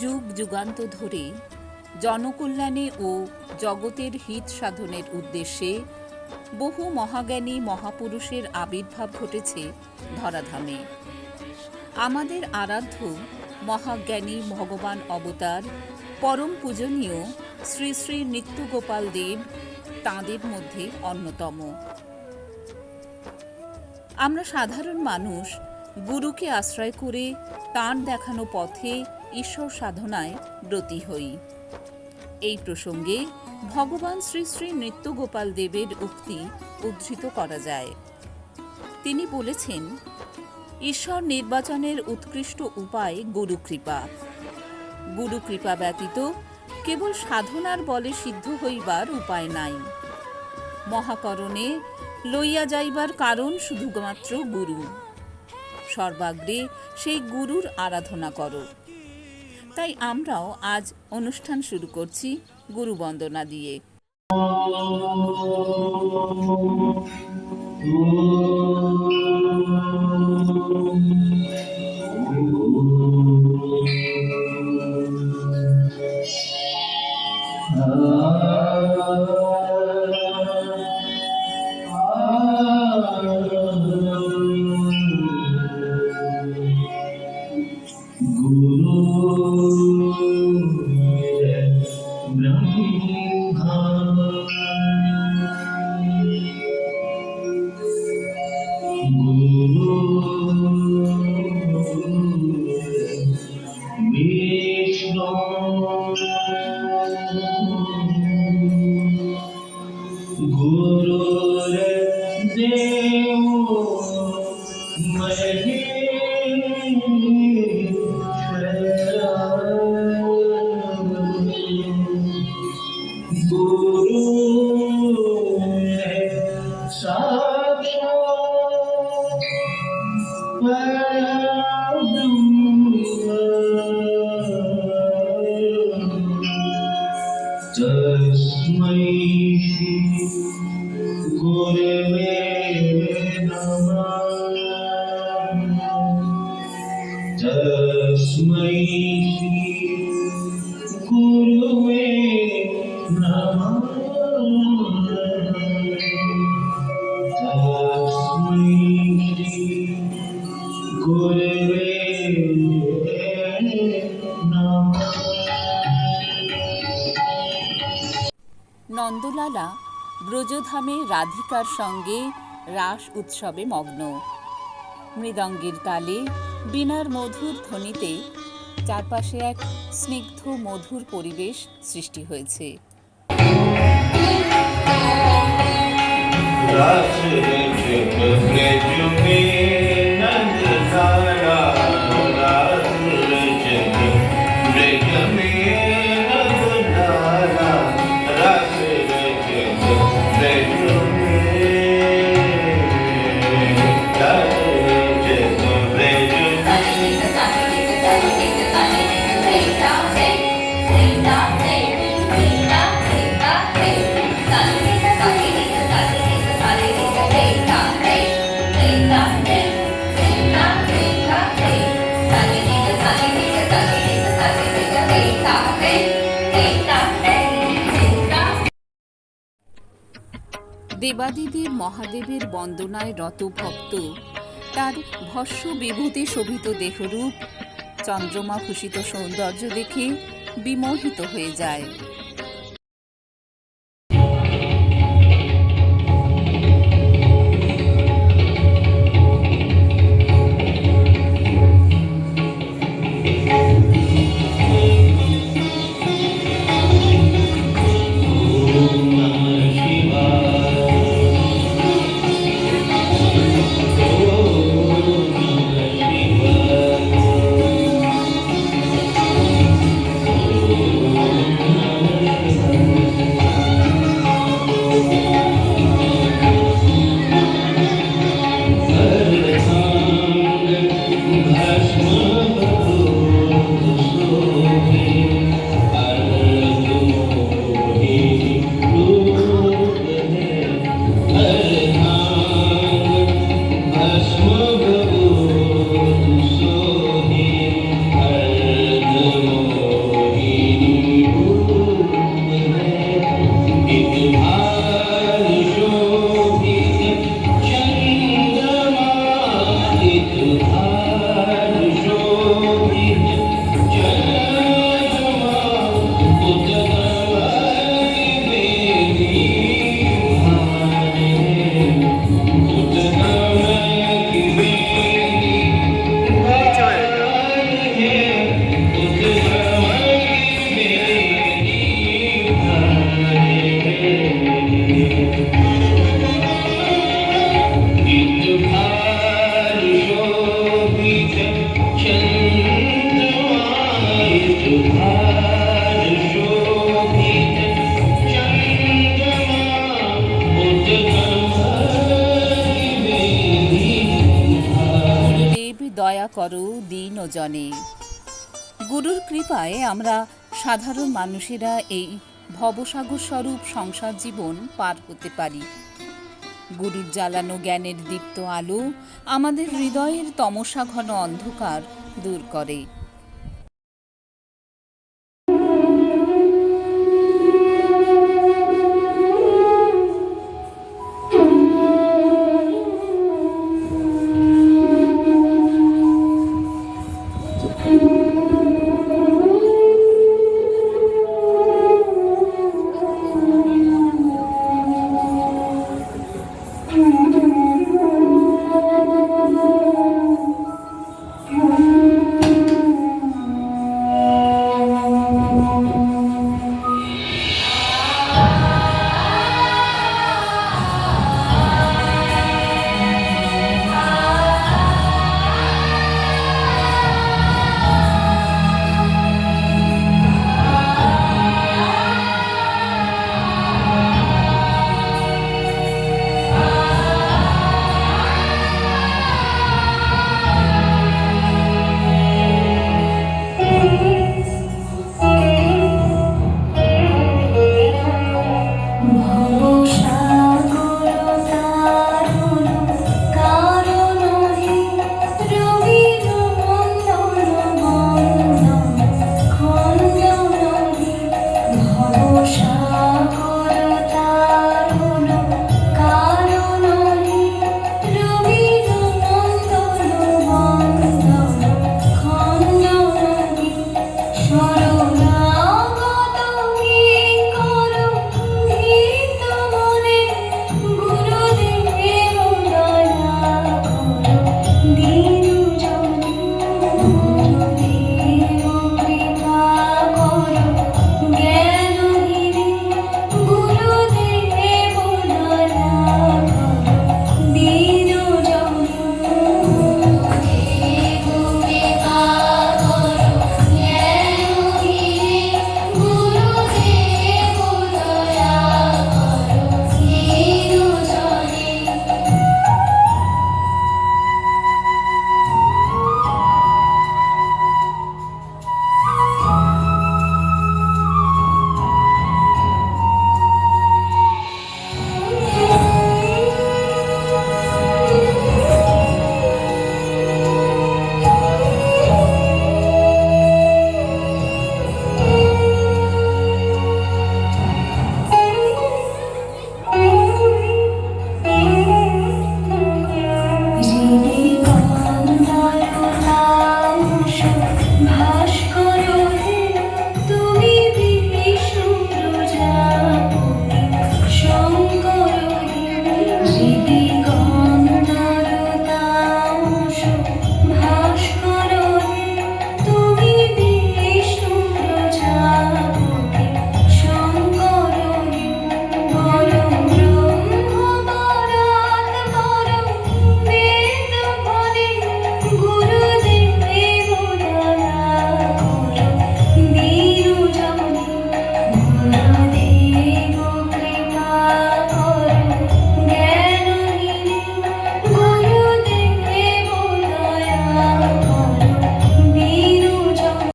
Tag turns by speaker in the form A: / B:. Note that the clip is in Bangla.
A: যুগ যুগান্ত ধরে জনকল্যাণে ও জগতের হিত সাধনের উদ্দেশ্যে বহু মহাজ্ঞানী মহাপুরুষের আবির্ভাব ঘটেছে ধরাধামে। আমাদের আরাধ্য মহাজ্ঞানী ভগবান অবতার, পরম পূজনীয় শ্রী শ্রী নিত্যগোপাল দেব তাঁদের মধ্যে অন্যতম। আমরা সাধারণ মানুষ, গুরুকে আশ্রয় করে তাঁর দেখানো পথে ঈশ্বর সাধনায় ব্রতী হই। এই প্রসঙ্গে ভগবান শ্রী শ্রী নৃত্যগোপাল দেবের উক্তি উদ্ধৃত করা যায়। তিনি বলেছেন, ঈশ্বর নির্বাচনের উৎকৃষ্ট উপায় গুরুকৃপা গুরুকৃপা ব্যতীত কেবল সাধনার বলে সিদ্ধ হইবার উপায় নাই। মহাকরণে লইয়া যাইবার কারণ শুধুমাত্র গুরু। সর্বাগ্রে সেই গুরুর আরাধনা করো। তাই আমরাও আজ অনুষ্ঠান শুরু করছি গুরু বন্দনা দিয়ে
B: Om
A: নন্দলালা ব্রজধামে রাধিকার সঙ্গে রাস উৎসবে মগ্ন। মৃদঙ্গের তালে বীণার মধুর ধ্বনিতে চারপাশে এক স্নিগ্ধ মধুর পরিবেশ সৃষ্টি হয়েছে। দেবাদিদেব মহাদেবের বন্দনায় রত ভক্ত তার ভস্য বিভূতি শোভিত দেহরূপ চন্দ্রমা ভূষিত সৌন্দর্য দেখে বিমোহিত হয়ে যায়। জনে। গুরুর কৃপায় আমরা সাধারণ মানুষেরা এই ভবসাগর স্বরূপ সংসার জীবন পার হতে পারি। গুরুর জ্বালানো জ্ঞানের দীপ্ত আলো আমাদের হৃদয়ের তমসা ঘন অন্ধকার দূর করে।